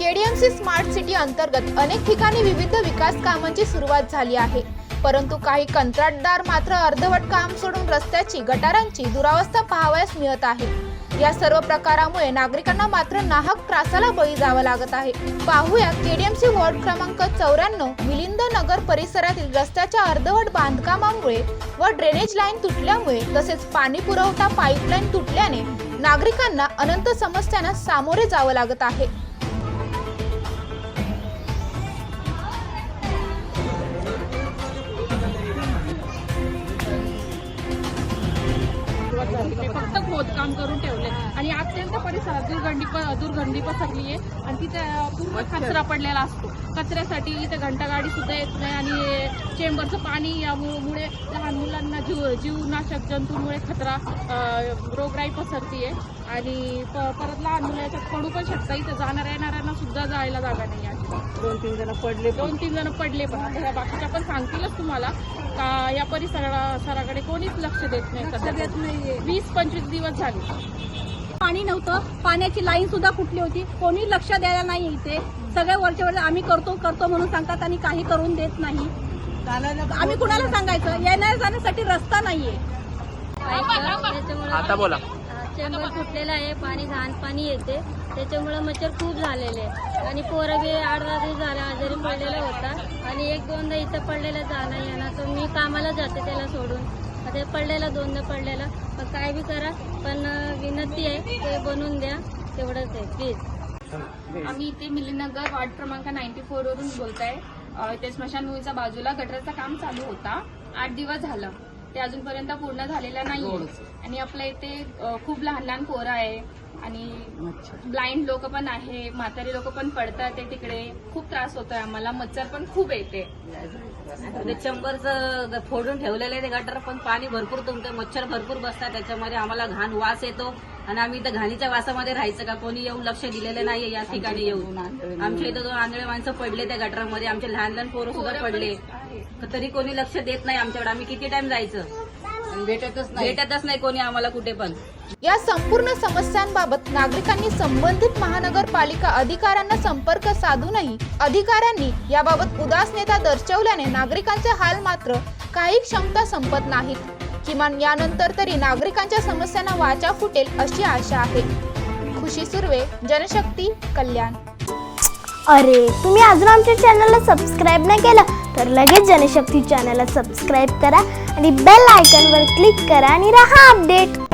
KDMC smart city अंतर्गत अनेक ठिकाणी विविध विकास कामांची सुरुवात झाली आहे. परंतु काही कंत्राटदार मात्र अर्धवट काम सोडून रस्त्याची गटारांची दुरावस्था पाहावयास मिळत आहे. या सर्व प्रकारामुळे नागरिकांना मात्र नाहक त्रासाला बळी जावं लागत आहे. पाहूया केडीएमसी वॉर्ड क्रमांक चौऱ्याण्णव मिलिंद नगर परिसरातील रस्त्याच्या अर्धवट बांधकामामुळे व ड्रेनेज लाईन तुटल्यामुळे तसेच पाणी पुरवठा पाईपलाईन तुटल्याने नागरिकांना अनंत समस्यांना सामोरे जावं लागत आहे. फक्त खोदकाम करून ठेवले. आणि अत्यंत परिसरात दुर्गंधी प- दुर्गंधी पसरली आहे. आणि तिथे पूर्ण कचरा पडलेला असतो. कचऱ्यासाठी इथे घंटागाडी सुद्धा येत नाही आणि चेंबरचं पाणी यामुळे लहान मुलांना जीव जीवनाशक जंतूमुळे खतरा रोगराई पसरतीये. आणि परत लहान मुलं याच्यात पडू पण शकतात इथे जाणाऱ्या येणाऱ्यांना सुद्धा जायला जागा नाही दोन तीन जण पडले दोन तीन जण पडले पण. आता बाकीच्या पण सांगतीलच तुम्हाला. का या परिसराकडे कोणीच लक्ष देत नाही सध्या देत नाहीये. वीस पंचवीस दिवस झाले. पाणी नव्हतं. पाण्याची लाईन सुद्धा फुटली होती. कोणी लक्ष द्यायला नाही इथे. सगळे वरच्या वर आम्ही करतो करतो म्हणून सांगतात आणि काही करून देत नाही. आम्ही कुणाला सांगायचं? येण्या जाण्यासाठी रस्ता नाहीये. आता बोला. चेंबर फुटलेला आहे. पाणी घाण पाणी येते. त्याच्यामुळे मच्छर खूप झालेले. आणि पोरं बी आठ दहा दिवस झाला आजारी पडलेला होता. आणि एक दोनदा इथं पडलेला जाणं येणार तर मी कामाला जाते त्याला सोडून. आता पडलेला दोनदा पडलेला. पण काय बी करा पण विनंती आहे ते बनवून द्या. तेवढंच आहे प्लीज आम्ही इथे मिलीनगर वार्ड क्रमांक नाईन्टी फोर वरून बोलताय. ते स्मशान स्मशानभूमीच्या बाजूला गटरचं काम चालू होता. आठ दिवस झालं. ते अजूनपर्यंत पूर्ण झालेलं नाही. आणि आपल्या इथे खूप लहान लहान पोरं आहे. आणि ब्लाइंड लोक पण आहे म्हातारी लोक पण पडतात ते तिकडे. खूप त्रास होतोय आम्हाला. मच्छर पण खूप येते. ते चंबरचं फोडून ठेवलेलं आहे ते गटर पण पाणी भरपूर तुमचं मच्छर भरपूर बसतात. त्याच्यामध्ये आम्हाला घाण वास येतो. आणि आम्ही इथं घाणीच्या वासामध्ये राहायचं का? कोणी येऊन लक्ष दिलेलं नाहीये या ठिकाणी येऊन. आमच्या इथं दोन आंधळे माणसं पडले त्या गटरामध्ये. आमचे लहान लहान पोरं सुद्धा पडले. तरी कोणी लक्ष देत नाही आमच्याकडे. आम्ही किती टाइम जायचं? भेटतच नाही. भेटतच नाही कोणी आम्हाला कुठे पण. या संपूर्ण समस्यांबाबत नागरिकांनी संबंधित महानगरपालिका अधिकाऱ्यांना संपर्क साधूनही अधिकाऱ्यांनी याबाबत उदासनेता दर्शवल्याने नागरिकांचे हाल मात्र काही क्षमता संपत नाहीत. किमान यानंतर तरी नागरिकांच्या समस्यांना वाचा फुटेल अशी आशा आहे. खुशी सुर्वे जनशक्ती कल्याण. अरे तुम्ही अजून आमच्या चॅनलला सबस्क्राईब नाही केलं? तर लगेच जनशक्ती चॅनलला सबस्क्राईब करा आणि बेल आयकनवर क्लिक करा आणि राहा अपडेट.